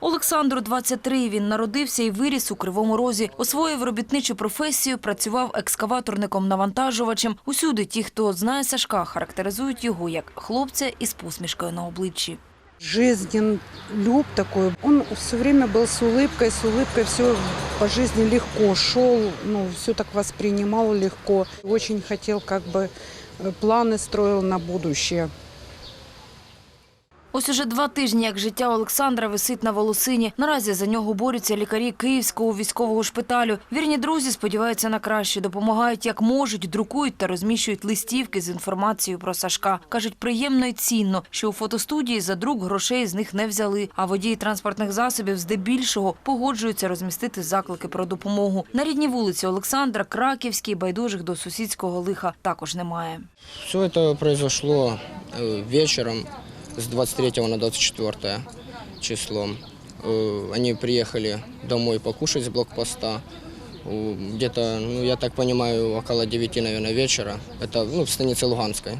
Олександру 23. Він народився і виріс у Кривому Розі. Освоїв робітничу професію, працював екскаваторником-навантажувачем. Усюди ті, хто знає Сашка, характеризують його як хлопця із посмішкою на обличчі. жизнен люб такой. Он все время был с улыбкой, с улыбкой все по жизни легко шел, ну, все так воспринимал легко. Очень хотел, как бы, э, планы строил на будущее. Ось уже два тижні, як життя Олександра висить на волосині. Наразі за нього борються лікарі Київського військового шпиталю. Вірні друзі сподіваються на краще, допомагають як можуть, друкують та розміщують листівки з інформацією про Сашка. Кажуть, приємно і цінно, що у фотостудії за друк грошей з них не взяли, а водії транспортних засобів здебільшого погоджуються розмістити заклики про допомогу. На рідній вулиці Олександра, Краківській, байдужих до сусідського лиха також немає. Все это произошло э, вечером с 23 на 24 число. Э, Они приехали домой покушать с блокпоста. Где-то, ну, я так понимаю, около 9, наверное, вечера. Это ну, в станице Луганской.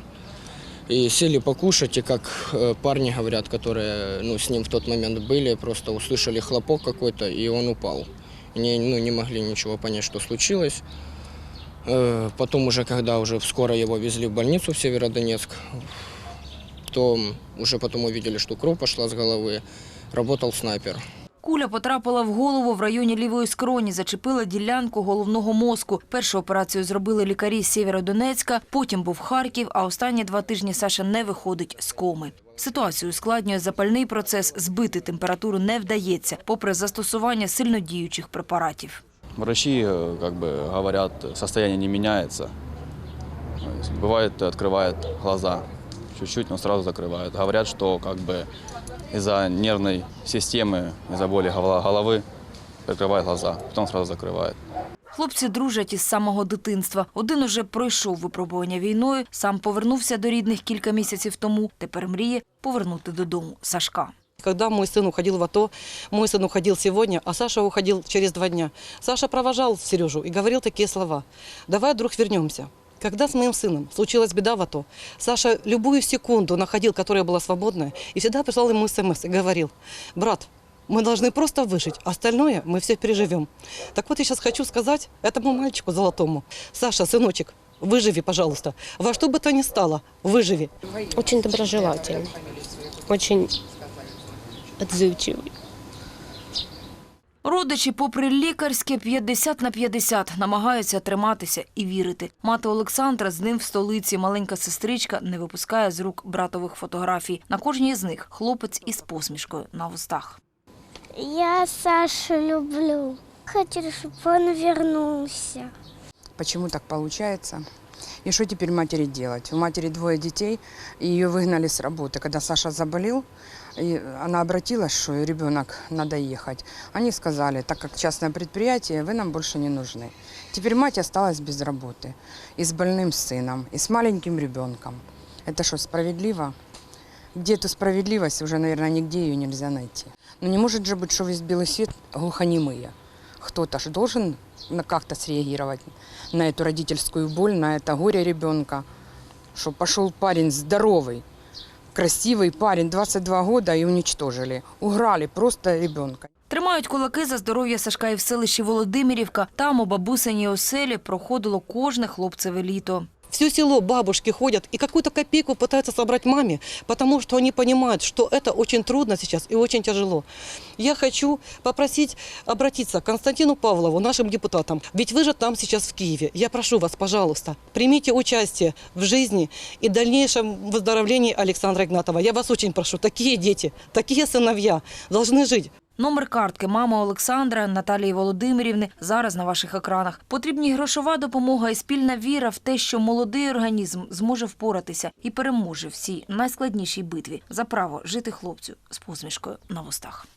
И сели покушать, и как э, парни говорят, которые ну, с ним в тот момент были, просто услышали хлопок какой-то, и он упал. Они ну, не могли ничего понять, что случилось. Э, Потом уже, когда уже скоро его везли в больницу в Северодонецк, то уже потом увидели, что кровь пошла с головы, работал снайпер. Куля потрапила в голову в районі лівої скроні, зачепила ділянку головного мозку. Першу операцію зробили лікарі з Сєвєродонецька, потім був Харків, а останні два тижні Саша не виходить з коми. Ситуацію ускладнює запальний процес, збити температуру не вдається, попри застосування сильнодіючих препаратів. Врачи э, как бы говорят, состояние не меняется. То есть Бывает, открывает глаза чуть-чуть, но сразу закрывает. Говорят, что как бы из-за нервной системы, из-за боли гола- головы открывает глаза, потом сразу закрывает. Хлопці дружать із самого дитинства. Один уже пройшов випробування війною, сам повернувся до рідних кілька місяців тому. Тепер мріє повернути додому Сашка. Когда мой сын уходил в АТО, мой сын уходил сегодня, а Саша уходил через два дня. Саша провожал Сережу и говорил такие слова. «Давай, друг, вернемся». Когда с моим сыном случилась беда в АТО, Саша любую секунду находил, которая была свободная, и всегда прислал ему смс и говорил, брат, мы должны просто выжить, остальное мы все переживем. Так вот я сейчас хочу сказать этому мальчику золотому, Саша, сыночек, выживи, пожалуйста, во что бы то ни стало, выживи. Очень доброжелательный, очень отзывчивый. Родичі, попри лікарське 50 на 50, намагаються триматися і вірити. Мати Олександра з ним в столиці. Маленька сестричка не випускає з рук братових фотографій. На кожній з них хлопець із посмішкою на вустах. Я Сашу люблю. Хочу, чтобы он вернулся. почему так получается. И что теперь матери делать? У матери двое детей, и ее выгнали с работы. Когда Саша заболел, И она обратилась, что ребенок надо ехать. Они сказали, так как частное предприятие, вы нам больше не нужны. Теперь мать осталась без работы, и с больным сыном, и с маленьким ребенком. Это что, справедливо? Где эту справедливость, уже, наверное, нигде ее нельзя найти. Но не может же быть, что весь белый свет глухонемые. Кто-то же должен как-то среагировать на эту родительскую боль, на это горе ребенка. Что пошел парень здоровый, красивый парень, 22 года, и уничтожили. Уграли просто ребенка. Тримають кулаки за здоров'я Сашка і в селищі Володимирівка. Там у бабусиній оселі проходило кожне хлопцеве літо. Все село бабушки ходят и какую-то копейку пытаются собрать маме, потому что они понимают, что это очень трудно сейчас и очень тяжело. Я хочу попросить обратиться к Константину Павлову, нашим депутатам. Ведь вы же там сейчас в Киеве. Я прошу вас, пожалуйста, примите участие в жизни и дальнейшем выздоровлении Александра Игнатова. Я вас очень прошу, такие дети, такие сыновья должны жить. Номер картки мами Олександра Наталії Володимирівни зараз на ваших екранах. Потрібні грошова допомога і спільна віра в те, що молодий організм зможе впоратися і переможе всій найскладнішій битві за право жити хлопцю з посмішкою на вустах.